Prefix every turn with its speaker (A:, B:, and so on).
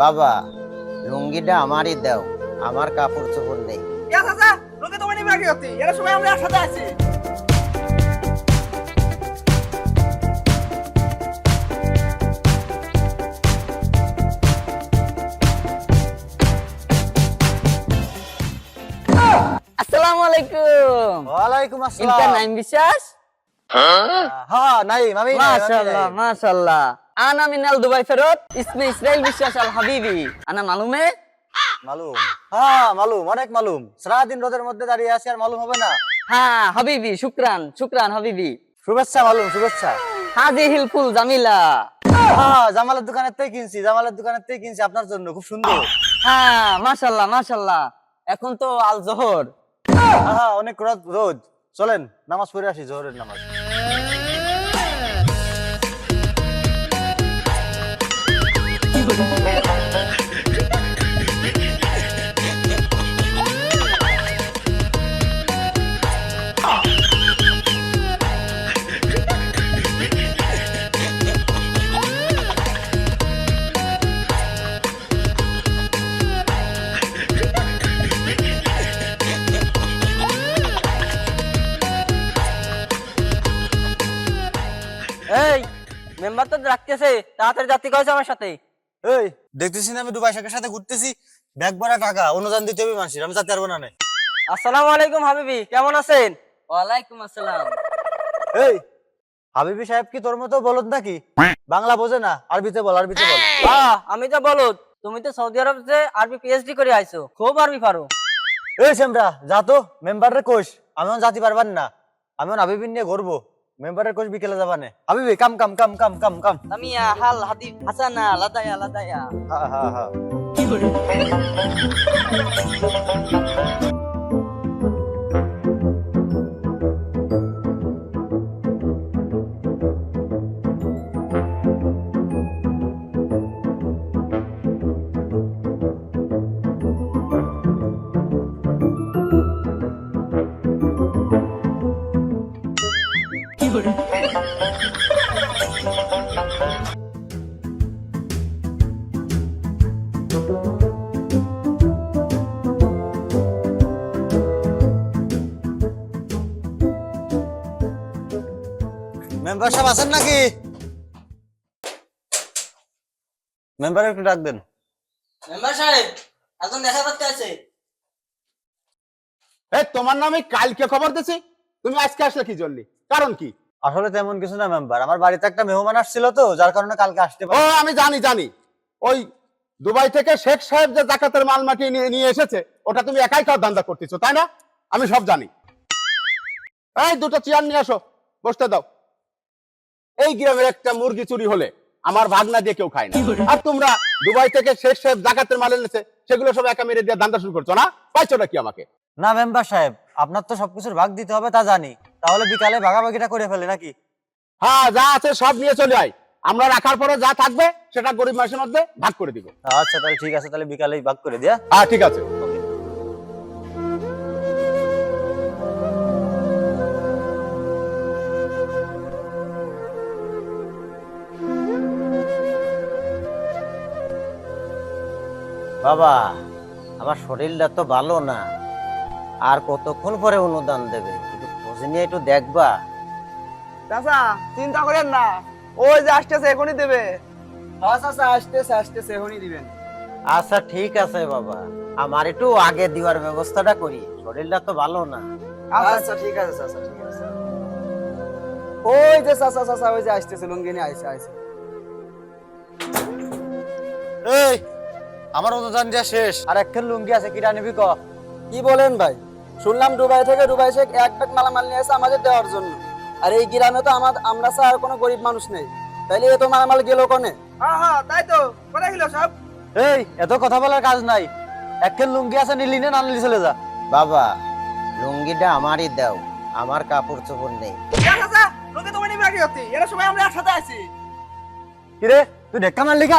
A: বাবা লুঙ্গিটা আমারই দাও আমার কাপড় চোপড় নেই
B: চাচা তোমার নিবে আগে হতি এরা সবাই আমরা একসাথে আছি।
C: আসসালামু আলাইকুম।
A: ওয়ালাইকুম
C: নাইম বিশ্বাস?
A: হ্যাঁ নাই মামি
C: মাশাআল্লাহ মাশাআল্লাহ। আনা মিনাল দুবাই ফেরত ইসমে ইসরাইল বিশ্বাস আল হাবিবি। আনা মালুমে?
A: মালুম। হ্যাঁ মালুম অনেক মালুম। সারাদিন রোদের মধ্যে দাঁড়িয়ে আছি আর মালুম হবে না।
C: হ্যাঁ হাবিবি শুকরান শুকরান হাবিবি।
A: শুভেচ্ছা মালুম শুভেচ্ছা।
C: হাজি হিলফুল জামিলা।
A: হ্যাঁ জামালের দোকানের থেকে কিনছি জামালের দোকানের থেকে কিনছি আপনার জন্য খুব সুন্দর।
C: হ্যাঁ মাশাআল্লাহ মাশাআল্লাহ। এখন তো আল জোহর।
A: হ্যাঁ অনেক রোদ রোদ। চলেন নামাজ পড়ে আসি জোহরের নামাজ।
C: এই মেম্বার তো রাখতেছে তাড়াতাড়ি যাত্রী কয়েছে আমার সাথে।
A: এই দেখতেছি না আমি দুবাই শাকের সাথে ঘুরতেছি। ব্যাগ ভরা টাকা অনুদান দিতে হবে মানুষের আমি যাতে পারব না নে।
C: আসসালামু আলাইকুম হাবিবি কেমন আছেন? ওয়ালাইকুম আসসালাম।
A: এই হাবিবি সাহেব কি তোর মতো বলত নাকি? বাংলা বোঝে না আরবিতে বল আরবিতে বল।
C: আহ, আমি তো বলো তুমি তো সৌদি আরব যে আরবি পিএইচডি করে আইছো খুব আরবি পারো।
A: এই সেমরা যা তো মেম্বারের কোষ আমি জাতি পারবার না। আমি হাবিবিন নিয়ে ঘুরবো মেম্বারের কোচ বিকেলে যাবানে হাবিবি কাম কাম কাম কাম কাম কাম।
C: তামিয়া হাল হাদি হাসানা লাদায়া লাদায়া।
A: হা হ্যাঁ হ্যাঁ মেম্বার সাহেব আছেন নাকি? মেম্বার একটু ডাক দেন।
C: মেম্বার সাহেব এখন দেখা করতে আছে।
D: এই তোমার নামে কালকে খবর দিছি? তুমি আজকে আসলে কি জন্য? কারণ কি?
A: আসলে তেমন কিছু না মেম্বার আমার বাড়িতে একটা মেহমান আসছিল তো যার কারণে কালকে আসতে
D: ও আমি জানি জানি। ওই দুবাই থেকে শেখ সাহেব যে জাকাতের মাল মাটি নিয়ে এসেছে ওটা তুমি একাই খাওয়ার ধান্দা করতেছো তাই না? আমি সব জানি। এই দুটো চেয়ার নিয়ে আসো বসতে দাও। এই গ্রামের একটা মুরগি চুরি হলে আমার ভাগনা দিয়ে কেউ খায় না। আর তোমরা দুবাই থেকে শেখ সাহেব জাকাতের মাল এনেছে সেগুলো সব একা মেরে দিয়ে ধান্দা শুরু করছ না? পাইছো নাকি আমাকে?
A: না মেম্বার সাহেব আপনার তো সবকিছুর ভাগ দিতে হবে তা জানি। তাহলে বিকালে ভাগাভাগিটা করে ফেলে নাকি?
D: হ্যাঁ যা আছে সব নিয়ে চলে আয়। আমরা রাখার পরে যা থাকবে সেটা গরিব মানুষের মধ্যে ভাগ করে দিব।
A: আচ্ছা তাহলে ঠিক আছে তাহলে বিকালেই ভাগ করে দিয়া।
D: হ্যাঁ ঠিক আছে।
A: বাবা আমার শরীরটা তো ভালো না। আর কতক্ষণ পরে অনুদান দেবে? একটু খোঁজ নিয়ে একটু দেখবা।
B: চাচা চিন্তা করেন না। ওই যে আসতেছে এখনই দেবে। হ্যাঁ চাচা আসতেছে আসতেছে এখনই দিবেন।
A: আচ্ছা ঠিক আছে বাবা। আমার একটু আগে দেওয়ার ব্যবস্থাটা করি। শরীরটা তো ভালো না।
B: আচ্ছা ঠিক আছে চাচা ঠিক আছে। ওই যে চাচা চাচা ওই যে আসতেছে লুঙ্গি নিয়ে আইসে আইসে
A: এই আমার অনুদান দেওয়া শেষ। আর একখান লুঙ্গি আছে কিরা নিবি ক?
B: কি বলেন ভাই? শুনলাম দুবাই থেকে দুবাই শেখ এক ব্যাগ মালামাল নিয়ে এসে আমাদের দেওয়ার জন্য। আর এই গ্রামে তো আমার আমরা আর কোনো গরিব মানুষ নেই। তাইলে এ তো মালামাল গেল কোনে? হ্যাঁ হ্যাঁ তাই তো। কোথায় গেল সব?
A: এই এত কথা বলার কাজ নাই। একখান লুঙ্গি আছে নিলি না না নিলি চলে যা।
E: বাবা লুঙ্গিটা আমারই দাও। আমার কাপড় চোপড় নেই।
B: লোকে তোমার নিবে আগে হতি এরা সবাই আমরা একসাথে আছি।
A: কিরে তুই ঢেক্কা মারলি কা?